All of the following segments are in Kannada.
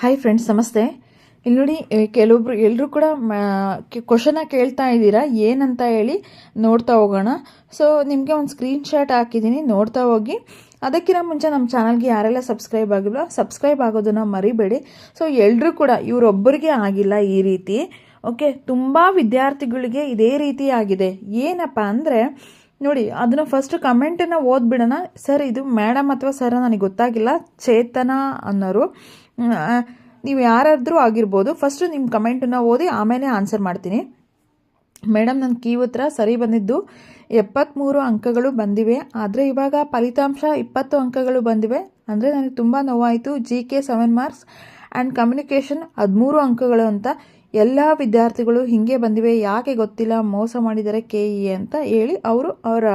ಹಾಯ್ ಫ್ರೆಂಡ್ಸ್ ನಮಸ್ತೆ. ಇಲ್ಲಿ ನೋಡಿ ಕೆಲವೊಬ್ರು ಎಲ್ಲರೂ ಕೂಡ ಕ್ವಶನ ಕೇಳ್ತಾ ಇದ್ದೀರಾ? ಏನಂತ ಹೇಳಿ ನೋಡ್ತಾ ಹೋಗೋಣ. ಸೊ ನಿಮಗೆ ಒಂದು ಸ್ಕ್ರೀನ್ ಶಾಟ್ ಹಾಕಿದ್ದೀನಿ, ನೋಡ್ತಾ ಹೋಗಿ. ಅದಕ್ಕಿಂತ ಮುಂಚೆ ನಮ್ಮ ಚಾನಲ್ಗೆ ಯಾರೆಲ್ಲ ಸಬ್ಸ್ಕ್ರೈಬ್ ಆಗಿಲ್ಲ ಸಬ್ಸ್ಕ್ರೈಬ್ ಆಗೋದನ್ನು ಮರಿಬೇಡಿ. ಸೊ ಎಲ್ಲರೂ ಕೂಡ, ಇವರೊಬ್ಬರಿಗೆ ಆಗಿಲ್ಲ ಈ ರೀತಿ. ಓಕೆ ತುಂಬ ವಿದ್ಯಾರ್ಥಿಗಳಿಗೆ ಇದೇ ರೀತಿ ಆಗಿದೆ. ಏನಪ್ಪ ಅಂದರೆ, ನೋಡಿ, ಅದನ್ನು ಫಸ್ಟ್ ಕಮೆಂಟನ್ನು ಓದ್ಬಿಡೋಣ. ಸರ್ ಇದು ಮೇಡಮ್ ಅಥವಾ ಸರ್ ನನಗೆ ಗೊತ್ತಾಗಿಲ್ಲ. ಚೇತನ ಅನ್ನೋರು. ನೀವು ಯಾರಾದರೂ ಆಗಿರ್ಬೋದು ಫಸ್ಟು ನಿಮ್ಮ ಕಮೆಂಟನ್ನು ಓದಿ ಆಮೇಲೆ ಆನ್ಸರ್ ಮಾಡ್ತೀನಿ. ಮೇಡಮ್ ನನ್ನ ಕೀ ಉತ್ತರ ಸರಿ ಬಂದಿದ್ದು. ಎಪ್ಪತ್ತ್ಮೂರು ಅಂಕಗಳು ಬಂದಿವೆ. ಆದರೆ ಇವಾಗ ಫಲಿತಾಂಶ ಇಪ್ಪತ್ತು ಅಂಕಗಳು ಬಂದಿವೆ. ಅಂದರೆ ನನಗೆ ತುಂಬ ನೋವಾಯಿತು. G K seven marks and communication ಹದಿಮೂರು ಅಂಕಗಳು ಅಂತ. ಎಲ್ಲ ವಿದ್ಯಾರ್ಥಿಗಳು ಹೀಗೆ ಬಂದಿವೆ. ಯಾಕೆ ಗೊತ್ತಿಲ್ಲ. ಮೋಸ ಮಾಡಿದ್ದಾರೆ ಕೆ ಇ ಅಂತ ಹೇಳಿ ಅವರು ಅವರ,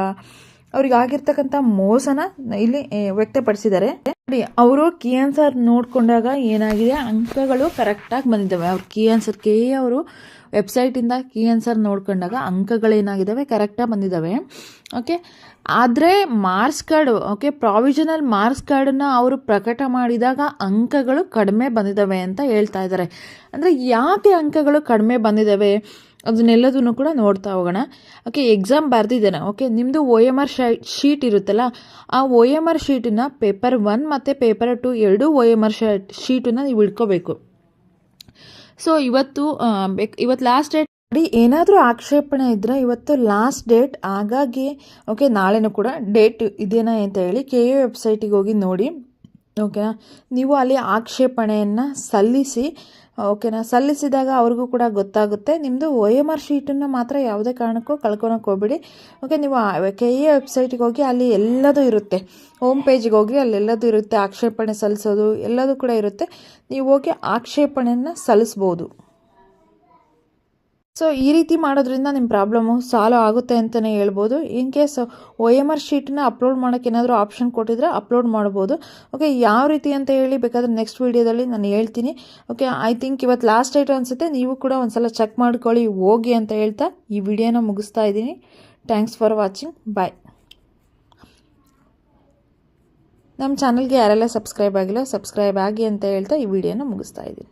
ಅವ್ರಿಗಾಗಿರ್ತಕ್ಕಂಥ ಮೋಸನ ಇಲ್ಲಿ ವ್ಯಕ್ತಪಡಿಸಿದ್ದಾರೆ. ನೋಡಿ, ಅವರು ಕಿ ಆನ್ಸರ್ ನೋಡಿಕೊಂಡಾಗ ಏನಾಗಿದೆ? ಅಂಕಗಳು ಕರೆಕ್ಟಾಗಿ ಬಂದಿದ್ದಾವೆ. ಅವ್ರು ಕೀ ಆನ್ಸರ್, ಕೆ ಅವರು ವೆಬ್ಸೈಟಿಂದ ಕೀ ಆನ್ಸರ್ ನೋಡ್ಕೊಂಡಾಗ ಅಂಕಗಳೇನಾಗಿದ್ದಾವೆ ಕರೆಕ್ಟಾಗಿ ಬಂದಿದ್ದಾವೆ. ಓಕೆ ಆದರೆ marks card okay provisional marks ಕಾರ್ಡನ್ನು ಅವರು ಪ್ರಕಟ ಮಾಡಿದಾಗ ಅಂಕಗಳು ಕಡಿಮೆ ಬಂದಿದ್ದಾವೆ ಅಂತ ಹೇಳ್ತಾ ಇದ್ದಾರೆ ಅಂದರೆ ಯಾಕೆ ಅಂಕಗಳು ಕಡಿಮೆ ಬಂದಿದ್ದಾವೆ? ಅದನ್ನೆಲ್ಲದನ್ನು ಕೂಡ ನೋಡ್ತಾ ಹೋಗೋಣ. ಓಕೆ ಎಕ್ಸಾಮ್ ಬರೆದಿದ್ದೇನೆ. ಓಕೆ ನಿಮ್ಮದು ಒ ಎಂ ಆರ್ ಶೀಟ್ ಇರುತ್ತಲ್ಲ, ಆ ಒ ಎಂ ಆರ್ ಶೀಟನ್ನು ಪೇಪರ್ ಒನ್ ಮತ್ತು ಪೇಪರ್ ಟು ಎರಡೂ ಒ ಎಂ ಆರ್ ಶೀಟನ್ನು ನೀವು ಇಟ್ಕೋಬೇಕು ಸೊ ಇವತ್ತು ಬೇಕು ಇವತ್ತು ಲಾಸ್ಟ್ ಡೇಟ್ ನೋಡಿ ಏನಾದರೂ ಆಕ್ಷೇಪಣೆ ಇದ್ದರೆ ಇವತ್ತು ಲಾಸ್ಟ್ ಡೇಟ್ ಹಾಗಾಗಿ ಓಕೆ ನಾಳೆನೂ ಕೂಡ ಡೇಟ್ ಇದೇನಾ ಅಂತ ಹೇಳಿ ಕೆ ಎ ವೆಬ್ಸೈಟಿಗೆ ಹೋಗಿ ನೋಡಿ ಓಕೆನಾ ನೀವು ಅಲ್ಲಿ ಆಕ್ಷೇಪಣೆಯನ್ನು ಸಲ್ಲಿಸಿ ಓಕೆನಾ ಸಲ್ಲಿಸಿದಾಗ ಅವ್ರಿಗೂ ಕೂಡ ಗೊತ್ತಾಗುತ್ತೆ. ನಿಮ್ಮದು ಒ ಎಂ ಆರ್ ಶೀಟನ್ನು ಮಾತ್ರ ಯಾವುದೇ ಕಾರಣಕ್ಕೂ ಕಳ್ಕೊಳಕ್ಕೆ ಹೋಗ್ಬೇಡಿ. ಓಕೆ, ನೀವು ಕೆ ಎ ವೆಬ್ಸೈಟಿಗೆ ಹೋಗಿ ಅಲ್ಲಿ ಎಲ್ಲದೂ ಇರುತ್ತೆ. ಹೋಮ್ ಪೇಜಿಗೆ ಹೋಗಿ ಅಲ್ಲಿ ಎಲ್ಲದೂ ಇರುತ್ತೆ. ಆಕ್ಷೇಪಣೆ ಸಲ್ಲಿಸೋದು ಎಲ್ಲದೂ ಕೂಡ ಇರುತ್ತೆ. ನೀವು ಹೋಗಿ ಆಕ್ಷೇಪಣೆಯನ್ನು ಸಲ್ಲಿಸ್ಬೋದು. ಸೊ ಈ ರೀತಿ ಮಾಡೋದ್ರಿಂದ ನಿಮ್ಮ ಪ್ರಾಬ್ಲಮ್ಮು ಸಾಲ್ವ್ ಆಗುತ್ತೆ ಅಂತಲೇ ಹೇಳ್ಬೋದು. In case O M R ಶೀಟನ್ನ upload ಮಾಡೋಕ್ಕೆ ಏನಾದರೂ ಆಪ್ಷನ್ ಕೊಟ್ಟಿದ್ರೆ ಅಪ್ಲೋಡ್ ಮಾಡ್ಬೋದು. ಓಕೆ ಯಾವ ರೀತಿ ಅಂತ ಹೇಳಿ ಬೇಕಾದರೆ ನೆಕ್ಸ್ಟ್ ವೀಡಿಯೋದಲ್ಲಿ ನಾನು ಹೇಳ್ತೀನಿ. ಓಕೆ ಐ ಥಿಂಕ್ ಇವತ್ತು ಲಾಸ್ಟ್ ಡೇಟ್ ಅನಿಸುತ್ತೆ. ನೀವು ಕೂಡ ಒಂದ್ಸಲ ಚೆಕ್ ಮಾಡ್ಕೊಳ್ಳಿ, ಹೋಗಿ ಅಂತ ಹೇಳ್ತಾ ಈ ವಿಡಿಯೋನ ಮುಗಿಸ್ತಾ ಇದ್ದೀನಿ. ಥ್ಯಾಂಕ್ಸ್ ಫಾರ್ ವಾಚಿಂಗ್ ಬಾಯ್ ನಮ್ಮ ಚಾನಲ್ಗೆ ಯಾರೆಲ್ಲ ಸಬ್ಸ್ಕ್ರೈಬ್ ಆಗಿಲ್ಲ ಸಬ್ಸ್ಕ್ರೈಬ್ ಆಗಿ ಅಂತ ಹೇಳ್ತಾ ಈ ವಿಡಿಯೋನ ಮುಗಿಸ್ತಾ ಇದ್ದೀನಿ.